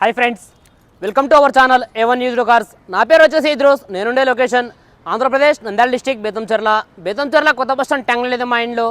Hi friends welcome to our channel A one news cars నా పేరు వచ్చేసి ఇద్రోస్ నేనుండే లొకేషన్ ఆంధ్రప్రదేశ్ నంద్యాల డిస్టిక్ బేతంచెర్ల బేతంచెర్ల కొత్త బస్ స్టాండ్ ట్యాంగ్ లేదు మా ఇంట్లో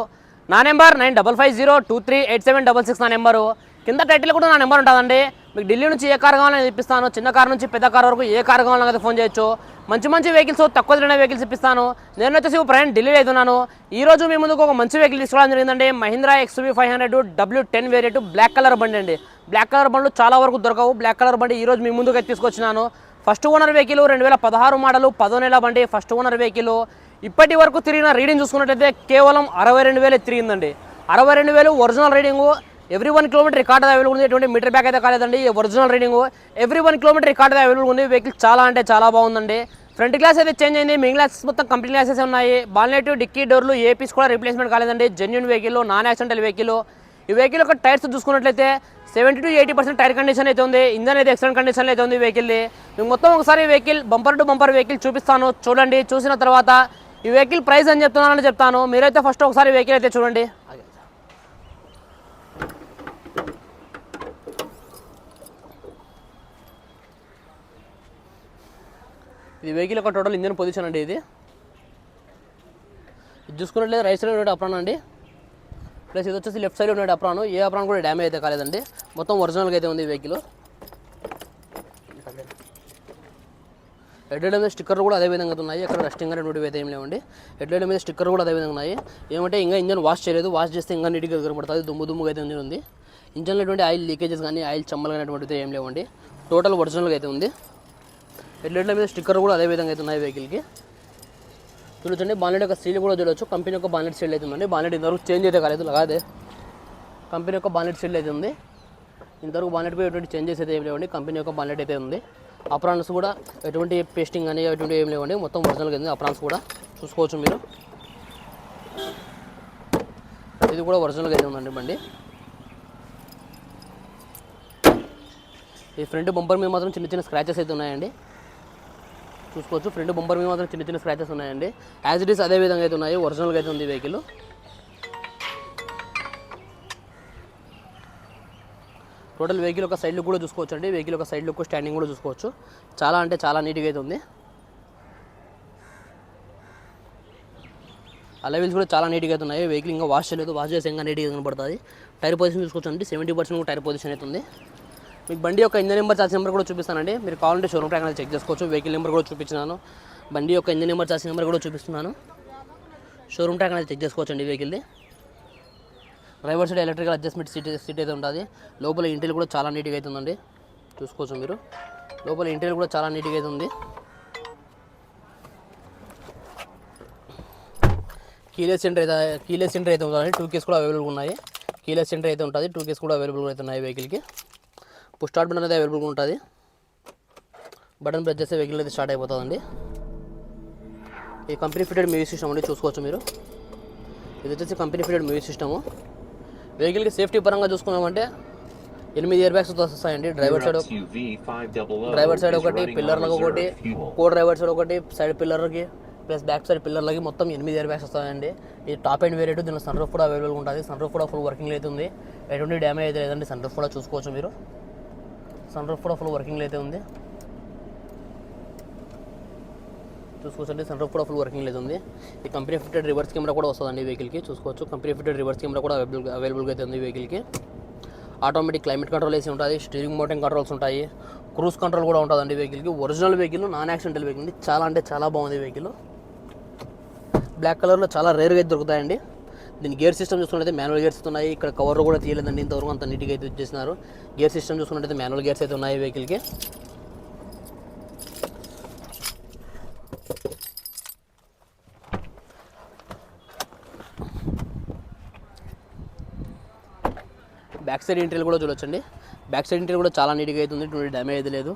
నా number nine double five zero two three eight seven double six నా నెంబరు కింద టైటిల్ కూడా నా నెంబర్ ఉంటుందండి. మీకు ఢిల్లీ నుంచి ఏ కార్ కావాలని ఇప్పిస్తాను. చిన్న కార్ నుంచి పెద్ద కార్ వరకు ఏ కార్ కావాలని అయితే ఫోన్ చేయొచ్చు. మంచి మంచి వెహికల్స్ తక్కువ ధరనే వెహికల్స్ ఇప్పిస్తాను. నేను వచ్చేసి ప్రయాణం ఢిల్లీలో అవుతున్నాను ఈ రోజు మీ ముందుకు ఒక మంచి వెహికల్ తీసుకోవడం జరిగిందండి. Mahindra XUV five hundred W ten variant black colour బండి అండి. బ్లాక్ కలర్ బండ్లు చాలా వరకు దొరకవు. బ్లాక్ కలర్ బండి ఈ రోజు మీ ముందుకు అయితే తీసుకొచ్చినాను. ఫస్ట్ ఓనర్ వెహికల్ రెండు వేల పదహారు మోడలు పదో నెల బండి ఫస్ట్ ఓనర్ వెహికల్ ఇప్పటి వరకు తిరిగిన రీడింగ్ చూసుకున్నట్లయితే కేవలం అరవై రెండు వేలు తిరిగిందండి. అరవై రెండు వేలు original reading every one kilometre record available ఉంది. ఎటువంటి మీటర్ బ్యాక్ అయితే కాలేదండి. Original reading every one kilometre record available ఉంది. వెహికల్ చాలా అంటే చాలా బాగుందండి. ఫ్రంట్ గ్లాస్ అయితే చేంజ్ అయింది. మిగిలిన గ్లాసెస్ మొత్తం కంప్లీట్ గ్లాసెస్ ఉన్నాయి. బాల్నెట్ డిక్కీ డోర్లు ఏ పీస్ కూడా రీప్లేస్మెంట్ కాలేదండి. Genuine vehicle non accidental vehicle ఈ వెహికల్ యొక్క టైర్స్ చూసుకున్నట్లయితే seventy to eighty percent tyre condition అయితే ఉంది. ఇంజన్ అయితే ఎక్సలెంట్ కండిషన్లో అయితే ఉంది వెహికల్ మేము మొత్తం ఒకసారి vehicle bumper to bumper vehicle చూపిస్తాను. చూడండి. చూసిన తర్వాత ఈ వెహికల్ ప్రైస్ అని చెప్తున్నానని చెప్తాను. మీరైతే ఫస్ట్ ఒకసారి వెహికల్ అయితే చూడండి. ఇది వెహికల్ యొక్క టోటల్ ఇంజన్ పొజిషన్ అండి ఇది. ఇది చూసుకున్నట్లయితే రైట్ సైడ్ ఉండే అప్రాన్ అండి. ప్లస్ ఇది వచ్చేసి లెఫ్ట్ సైడ్ ఉండే అప్రాన్ ఏ అప్రాన్ కూడా డ్యామేజ్ అయితే కాలేదండి. మొత్తం ఒరిజినల్గా అయితే ఉంది ఈ వెహికల్ హెడ్లైట్ మీద స్టిక్కర్లు కూడా అదే విధంగా ఉన్నాయి. అక్కడ రెస్టింగ్ అనేటువంటి అయితే ఏం లేవండి. హెడ్లైట్ మీద స్టిక్కర్ కూడా అదే విధంగా ఉన్నాయి. ఏమంటే ఇంకా ఇంజన్ వాష్ చేయలేదు. వాష్ చేస్తే ఇంకా నీట్గా కనబడుతుంది దుమ్ము దుమ్ముగా అయితే ఇంజన్ ఉంది ఇంజన్లో ఆయిల్ లీకేజెస్ కానీ ఆయిల్ చమ్మలు అనేటువంటివి ఏం లేవండి. టోటల్ ఒరిజినల్గా అయితే ఉంది. హెడ్లైట్ల మీద స్టిక్కర్ కూడా అదే విధంగా అయితే ఉన్నాయి వెహికల్కి. చూడొచ్చండి బాన్లెట్ యొక్క సీల్ కూడా చూడొచ్చు. కంపెనీ యొక్క బాన్లెట్ సీల్ అయితే ఉందండి. బాన్లెట్ ఇంతవరకు చేంజ్ అయితే కాలేదు కాదే కంపెనీ యొక్క బాన్లెట్ సీల్ అయితే ఉంది. ఇంతవరకు బాన్లెట్ పై ఎటువంటి చేంజెస్ అయితే ఏం లేవండి. కంపెనీ యొక్క బాన్లెట్ అయితే ఉంది. అప్రాన్స్ కూడా ఎటువంటి పేస్టింగ్ అనేవి ఎటువంటి ఏం లేవండి. మొత్తం ఒరిజినల్గా ఉంది. అప్రాన్స్ కూడా చూసుకోవచ్చు మీరు. ఇది కూడా ఒరిజినల్గా అయితే ఉందండి బండి. ఈ ఫ్రంట్ బంపర్ మీద మాత్రం చిన్న చిన్న స్క్రాచెస్ అయితే ఉన్నాయండి. చూసుకోవచ్చు. ఫ్రంట్ బొంబర్ మీద మాత్రం చిన్న చిన్న స్క్రాచెస్ ఉన్నాయండి. యాజ్ ఇట్ ఈస్ అదే విధంగా అయితే ఉన్నాయి. ఒరిజినల్గా అయితే ఉంది వెహికల్ టోటల్ వెహికల్ ఒక సైడ్ లుక్ కూడా చూసుకోవచ్చు అండి వెహికల్ ఒక సైడ్ లుక్ స్టాండింగ్ కూడా చూసుకోవచ్చు. చాలా అంటే చాలా నీట్గా అయితే ఉంది. అలవీల్స్ కూడా చాలా నీట్గా అయితే ఉన్నాయి. వెహికల్ ఇంకా వాష్ చేయలేదు. వాష్ చేసి ఇంకా నీట్గా కనబడుతుంది టైర్ పొజిషన్ చూసుకోవచ్చు అండి సెవెంటీ పర్సెంట్ టైర్ పొజిషన్ అయితే ఉంది. మీకు బండి యొక్క ఇంజన్ నెంబర్ చార్జ్ నెంబర్ కూడా చూపిస్తానండి. మీరు కావాలంటే షోరూమ్ ట్రాక్ అనేది చెక్ చేసుకోవచ్చు. వెహికల్ నెంబర్ కూడా చూపించినాను. బండి యొక్క ఇంజన్ నెంబర్ చార్జ్ నెంబర్ కూడా చూపిస్తున్నాను. షోరూమ్ ట్రాక్ అనేది చెక్ చేసుకోవచ్చు అండి వెహికల్ది. Driver side electrical adjustment seat seat అయితే ఉంటుంది లోపల ఇంటీరియర్ కూడా చాలా నీట్గా అయితే ఉందండి. చూసుకోవచ్చు మీరు. లోపల ఇంటీరియర్ కూడా చాలా నీట్గా అయితే ఉంది. కీలెస్ సెంటర్ అయితే కీలెస్ సెంటర్ అయితే ఉంటుంది టూ కేస్ కూడా అవైలబుల్ ఉన్నాయి. కీలెస్ సెంటర్ అయితే ఉంటుంది. టూ కేస్ కూడా అవైలబుల్ అయితే ఉన్నాయి వెహికల్కి. పుష్ స్టార్ట్ బటన్ అయితే అవైలబుల్గా ఉంటుంది. బటన్ ప్రెస్ చేస్తే వెహికల్ అయితే స్టార్ట్ అయిపోతుందండి. ఈ కంపెనీ ఫిటెడ్ మ్యూజిక్ సిస్టమ్ అండి చూసుకోవచ్చు మీరు. ఇది వచ్చేసి కంపెనీ ఫిటెడ్ మ్యూజిక్ సిస్టము వెహికల్కి సేఫ్టీ పరంగా చూసుకున్నామంటే ఎనిమిది ఇయర్ బ్యాగ్స్ వస్తాయండి. డ్రైవర్ సైడ్ డ్రైవర్ సైడ్ ఒకటి పిల్లర్లకు ఒకటి కో డ్రైవర్ సైడ్ ఒకటి సైడ్ పిల్లర్కి ప్లస్ బ్యాక్ సైడ్ పిల్లర్లకి మొత్తం ఎనిమిది ఇయర్ బ్యాగ్స్ వస్తాయండి. ఇది టాప్ అండ్ వేరియట్ దీనిలో సన్ రూఫ్ కూడా అవైలబుల్గా ఉంటుంది. సన్ రూఫ్ కూడా ఫుల్ వర్కింగ్ అయితే ఉంది. ఎటువంటి డ్యామేజ్ అయితే లేదండి. సన్ రూఫ్ కూడా చూసుకోవచ్చు మీరు. సన్ రూఫ్ కూడా ఫుల్ వర్కింగ్ అయితే ఉంది. చూసుకోవచ్చండి సన్ రూఫ్ కూడా ఫుల్ వర్కింగ్ లేదు ఉంది. ఈ కంపెనీ ఫిటెడ్ రివర్స్ కెమెరా కూడా వస్తుందండి ఈ వెహికల్కి చూసుకోవచ్చు కంపెనీ ఫిటెడ్ రివర్స్ కెమెరా కూడా అవైలబుల్ అవైలబుల్గా అయితే ఉంది ఈ వెహికల్కి ఆటోమేటిక్ క్లైమేట్ కంట్రోల్ వేసి ఉంటుంది స్టీరింగ్ మోటింగ్ కంట్రోల్స్ ఉంటాయి క్రూజ్ కంట్రోల్ కూడా ఉంటుందండి వెహికల్కి original vehicle non accidental vehicle చాలా అంటే చాలా బాగుంది వెహికల్ బ్లాక్ కలర్లో చాలా రేర్గా అయితే దొరుకుతాయండి. దీని గేర్ సిస్టమ్ చూసుకున్నట్లయితే మాన్యువల్ గేర్స్ ఉన్నాయి. ఇక్కడ కవర్ కూడా తీయలేదండి. ఇంతవరకు అంత నీట్గా అయితే ఇచ్చేసినారు. గేర్ సిస్టమ్ చూసుకున్నట్లయితే మాన్యువల్ గేర్స్ అయితే ఉన్నాయి వెహికల్కి. బ్యాక్ సైడ్ ఇంటర్వ్యూ కూడా చూడొచ్చండి. బ్యాక్ సైడ్ ఇంటర్వ్యూ కూడా చాలా నీట్గా అవుతుంది ఎటువంటి డ్యామేజ్ అయితే లేదు.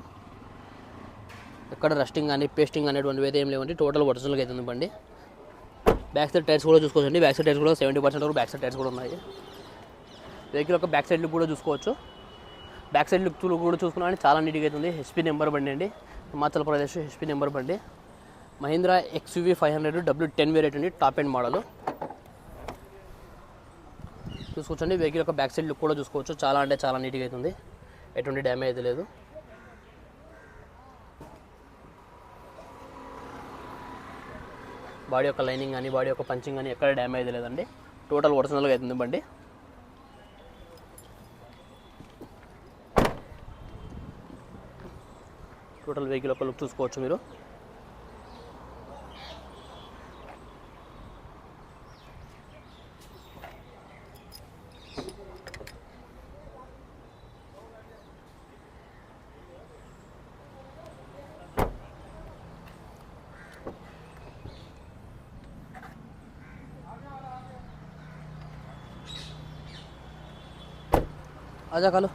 ఎక్కడ రస్టింగ్ కానీ పేస్టింగ్ అనేటువంటివి అయితే ఏం లేవండి. టోటల్ ఒరిజినల్గా అవుతుంది బండి. బ్యాక్ సైడ్ టైర్స్ కూడా చూసుకోవచ్చండి. బ్యాక్ సైడ్ టైర్స్ కూడా సెవెంటీ పర్సెంట్ వరకు బ్యాక్ సైడ్ టైర్స్ కూడా ఉన్నాయి. వెహికల్ యొక్క బ్యాక్ సైడ్ లుక్ కూడా చూసుకోవచ్చు. బ్యాక్ సైడ్ లుక్ కూడా చూసుకున్నా చాలా నీట్గా అవుతుంది హెచ్పీ నెంబర్ బండి అండి. హిమాచల్ ప్రదేశ్ హెచ్పీ నెంబర్ బండి. Mahindra XUV five hundred W ten variant అండి. టాప్ ఎండ్ మోడల్ చూసుకోవచ్చండి. వెహికల్ యొక్క బ్యాక్ సైడ్ లుక్ కూడా చూసుకోవచ్చు. చాలా అంటే చాలా నీట్గా అవుతుంది ఎటువంటి డ్యామేజ్ అయితే లేదు. బాడీ యొక్క లైనింగ్ కానీ బాడీ యొక్క పంచింగ్ కానీ ఎక్కడ డ్యామేజ్ లేదండి టోటల్ ఒరిజినల్గా అవుతుంది బండి టోటల్ వెహికల్ ఒక లుక్ చూసుకోవచ్చు మీరు. आजा खा लो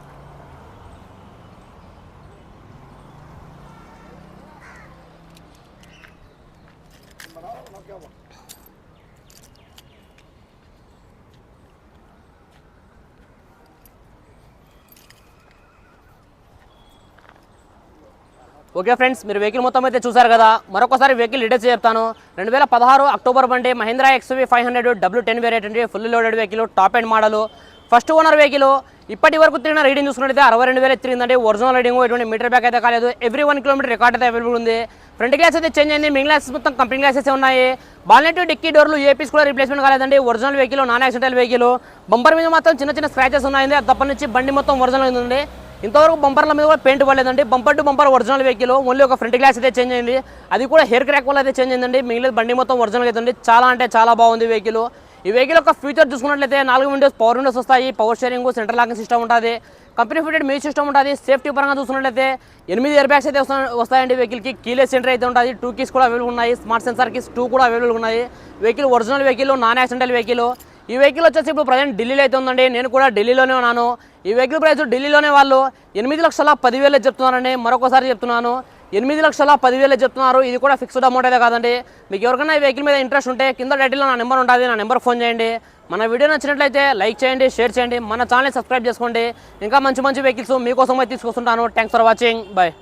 ఓకే ఫ్రెండ్స్ మీరు వెహికల్ మొత్తం అయితే చూసారు కదా మరొకసారి వెహికల్ డీటెయిల్స్ చెప్తాను రెండు వేల పదహారు అక్టోబర్ బండి Mahindra XUV five hundred W ten variant అండి full loaded vehicle top end model first owner vehicle ఇప్పటి వరకు తిరిగిన రీడింగ్ చూసుకున్నట్లయితే అరవై రెండు వేలు తిరిగిందంటే ఒరిజినల్ రీడింగ్ ఎటువంటి మీటర్ బ్యాక్ అయితే కాలేదు. ఎవ్రీ వన్ కిలోమీటర్ రికార్డ్ అయితే అవైలబుల్ ఉంది. ఫ్రంట్ గ్లాస్ అయితే చేంజ్ అయింది. మిగిలిన గ్లాసెస్ మొత్తం కంపెనీ గ్లాసెస్ ఉన్నాయి. బాల్నెట్ డిక్కీ డోర్లు ఏపీస్ కూడా రిప్లేస్మెంట్ కాలేదండి. Original vehicle non accidental vehicle bumper మీద మాత్రం చిన్న చిన్న స్క్రాచెస్ ఉన్నాయి అది తప్ప నుంచి బండి మొత్తం ఒరిజినల్ ఉందండి. ఇంతవరకు బంపర్ల మీద కూడా paint పడలేదండి. Bumper to bumper original vehicle only ఒక ఫ్రంట్ గ్లాస్ అయితే చేంజ్ అయింది. అది కూడా హెయిర్ క్రాక్ వల్ల అయితే చేంజ్ అయిందండి. మిగిలిన బండి మొత్తం ఒరిజినల్ అయితే చాలా అంటే చాలా బాగుంది వెహికల్ ఈ వెహికల్ యొక్క ఫ్యూచర్ చూసుకున్నట్లయితే నాలుగు విండోస్ పవర్ విండోస్ వస్తాయి. Power steering centre locking system ఉంటుంది. కంపెనీ ఫిటెడ్ మ్యూజిక్ సిస్టమ్ ఉంటుంది. సేఫ్టీ పరంగా చూసుకున్నట్లయితే ఎనిమిది ఇయర్ బ్యాగ్స్ అయితే వస్తాయండి వెహికల్కి కీలెస్ సెంటర్ అయితే ఉంటుంది. టూ కీస్ కూడా అవైలబుల్ ఉన్నాయి. స్మార్ట్ సెన్సార్ కీస్ టూ కూడా అవైలబుల్ ఉన్నాయి. Vehicle original vehicle non accidental vehicle ఈ వెహికల్ వచ్చేసి ఇప్పుడు ప్రజెంట్ ఢిల్లీలో అయితే ఉందండి. నేను కూడా ఢిల్లీలోనే ఉన్నాను. ఈ వెహికల్ ప్రైస్ ఢిల్లీలోనే వాళ్ళు ఎనిమిది లక్షల పదివేలు చెప్తున్నారండి. మరొకసారి చెప్తున్నాను. ఎనిమిది లక్షల పదివేలు చెప్తున్నారు. ఇది కూడా ఫిక్స్డ్ అమౌంట్ అయితే కాదండి. మీకు ఎవరికైనా ఈ వెహికల్ మీద ఇంట్రెస్ట్ ఉంటే కింద టైటిల్లో నా నెంబర్ ఉంటుంది నా నెంబర్ ఫోన్ చేయండి. మన వీడియో నచ్చినట్లయితే లైక్ చేయండి షేర్ చేయండి. మన ఛానల్ సబ్స్క్రైబ్ చేసుకోండి. ఇంకా మంచి మంచి వెహికల్స్ మీకోసం అయితే తీసుకొస్తుంటాను. Thanks for watching bye